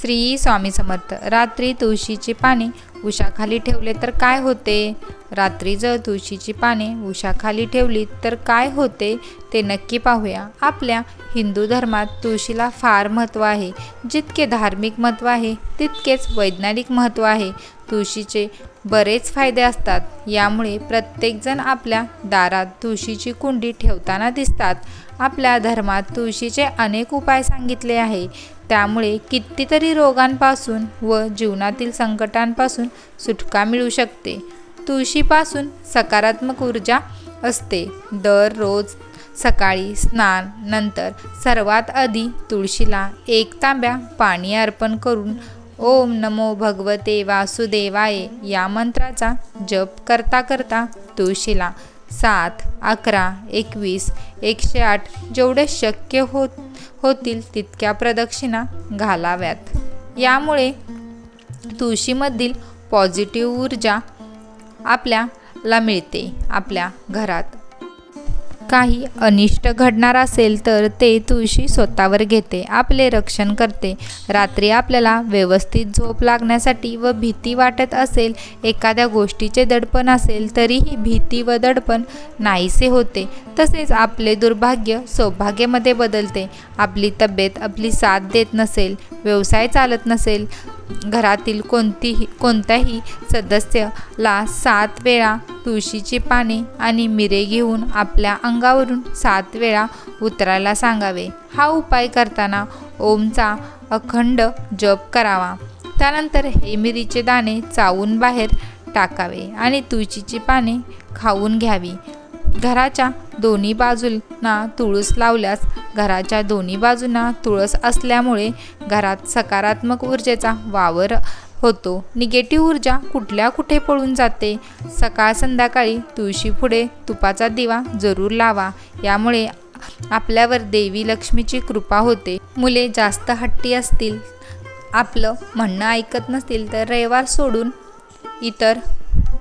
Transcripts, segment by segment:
श्री स्वामी समर्थ. रात्री तुळशीची पाने उशाखाली ठेवले तर काय होते? रात्री जर तुळशीची पाने उशाखाली ठेवली तर काय होते ते नक्की पाहूया. आपल्या हिंदू धर्मात तुळशीला फार महत्त्व आहे. जितके धार्मिक महत्त्व आहे तितकेच वैज्ञानिक महत्त्व आहे. तुळशीचे बरेच फायदे असतात. यामुळे प्रत्येकजण आपल्या दारात तुळशीची कुंडी ठेवताना दिसतात. आपल्या धर्मात तुळशीचे अनेक उपाय सांगितले आहे. त्यामुळे कितीतरी रोगांपासून व जीवनातील संकटांपासून सुटका मिळू शकते. तुळशीपासून सकारात्मक ऊर्जा असते. दररोज सकाळी स्नान नंतर सर्वात आधी तुळशीला एक तांब्या पाणी अर्पण करून ओम नमो भगवते वासुदेवाय या मंत्राचा जप करता करता तुळशीला सात अकरा एकवीस एकशे आठ जेवढे शक्य होत होतील तितक्या प्रदक्षिणा घालाव्यात. यामुळे तुळशीमधील पॉझिटिव्ह ऊर्जा आपल्याला मिळते आपल्या घरात. काही अनिष्ट घडणार असेल तर ते तुळशी स्वतःवर घेते आपले रक्षण करते. रात्री आपल्याला व्यवस्थित झोप लागण्यासाठी व भीती वाटत असेल एखाद्या गोष्टीचे दडपण असेल तरीही भीती व दडपण नाहीसे होते. तसेच आपले दुर्भाग्य सौभाग्यामध्ये बदलते. आपली तब्येत आपली साथ देत नसेल व्यवसाय चालत नसेल घरातील कोणतीही कोणत्याही सदस्याला सात वेळा तुळशीची पाने आणि मिरे घेऊन आपल्या अंगावरून सात वेळा उतरायला सांगावे. हा उपाय करताना ओमचा अखंड जप करावा. त्यानंतर हे मिरीचे दाणे चावून बाहेर टाकावे आणि तुळशीची पाने खाऊन घ्यावी. घराच्या दोन्ही बाजूंना तुळस लावल्यास घराच्या दोन्ही बाजूंना तुळस असल्यामुळे घरात सकारात्मक ऊर्जेचा वावर होतो. निगेटिव्ह ऊर्जा कुठल्या कुठे पळून जाते? सकाळ संध्याकाळी तुळशी पुढे तुपाचा दिवा जरूर लावा. यामुळे आपल्यावर देवी लक्ष्मीची कृपा होते. मुले जास्त हट्टी असतील आपलं म्हणणं ऐकत नसतील तर रविवार सोडून इतर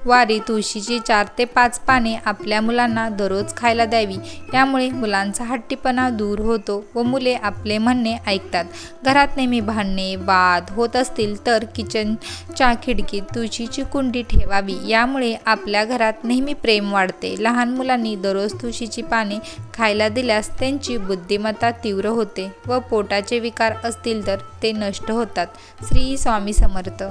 वारी तुळशीची चार ते पाच पाने आपल्या मुलांना दररोज खायला द्यावी. यामुळे मुलांचा हट्टीपणा दूर होतो व मुले आपले म्हणणे ऐकतात. घरात नेहमी भांडणे वाद होत असतील तर किचनच्या खिडकीत तुळशीची कुंडी ठेवावी. यामुळे आपल्या घरात नेहमी प्रेम वाढते. लहान मुलांनी दररोज तुळशीची पाने खायला दिल्यास त्यांची बुद्धिमत्ता तीव्र होते व पोटाचे विकार असतील तर ते नष्ट होतात. श्री स्वामी समर्थ.